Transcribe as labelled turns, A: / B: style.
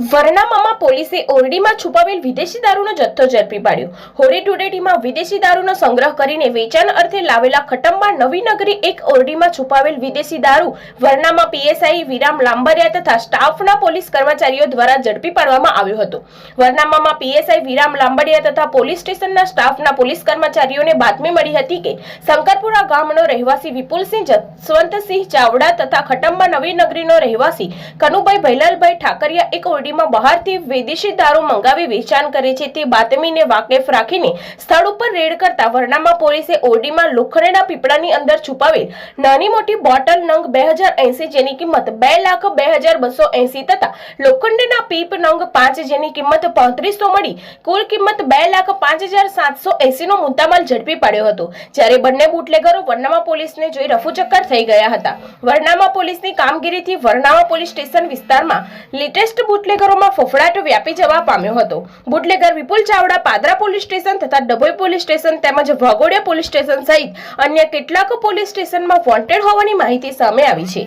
A: વરનામામાં પોલીસે ઓરડીમાં છુપાવેલ વિદેશી દારૂનો જથ્થો ઝડપી પાડ્યો. હોળી ટુડેટીમાં વિદેશી દારૂનો સંગ્રહ કરીને વેચાણ અર્થે લાવેલા ખટંબા નવી નગરી એક ઓરડીમાં છુપાવેલ વિદેશી દારૂ વરનામા પીએસઆઈ વિરામ લાંબરિયા તથા સ્ટાફના પોલીસ કર્મચારીઓ દ્વારા ઝડપી પાડવામાં આવ્યો હતો. વરનામામાં પીએસઆઈ વિરામ લાંબડિયા તથા પોલીસ સ્ટેશનના સ્ટાફના પોલીસ કર્મચારીઓને બાતમી મળી હતી કે શંકરપુરા ગામનો રહેવાસી વિપુલસિંહ જસવંતસિંહ ચાવડા તથા ખટંબા નવી નગરીનો રહેવાસી કનુભાઈ ભૈલાલભાઈ ઠાકરિયા એક ઓરડીમાં બહારથી વિદેશી દારૂ મંગાવી વેચાણ કરે છે. તે બાતમીને વાકેફ રાખીને સ્થળ ઉપર રેડ કરતા વરનામા પોલીસે ઓરડીમાં લોખંડના પીપળાની અંદર છુપાવેલ નાની મોટી બોટલ નંગ બે જેની કિંમત બે લાખ બે તથા લોખંડના પીપ નંગ પાંચ જેની કિંમત પાંત્રીસો મળી કુલ કિંમત બે લાખ પાંચ હજાર સાતસો એસી નો મુદ્દામાલ ઝડપી પાડ્યો હતો. જ્યારે બંને બુટલેગરો વરનામા પોલીસને જોઈ રફુચક્કર થઈ ગયા હતા. વરનામા પોલીસની કામગીરીથી વરનામા પોલીસ સ્ટેશન વિસ્તારમાં લેટેસ્ટ બુટલેગરોમાં ફફડાટ વ્યાપી જવા પામ્યો હતો. Bootlegger Vipul Chavda Padra police station તથા ડભોઈ પોલીસ સ્ટેશન તેમજ વાઘોડિયા પોલીસ સ્ટેશન સહિત અન્ય કેટલાક પોલીસ સ્ટેશનમાં વોન્ટેડ હોવાની માહિતી સામે આવી છે.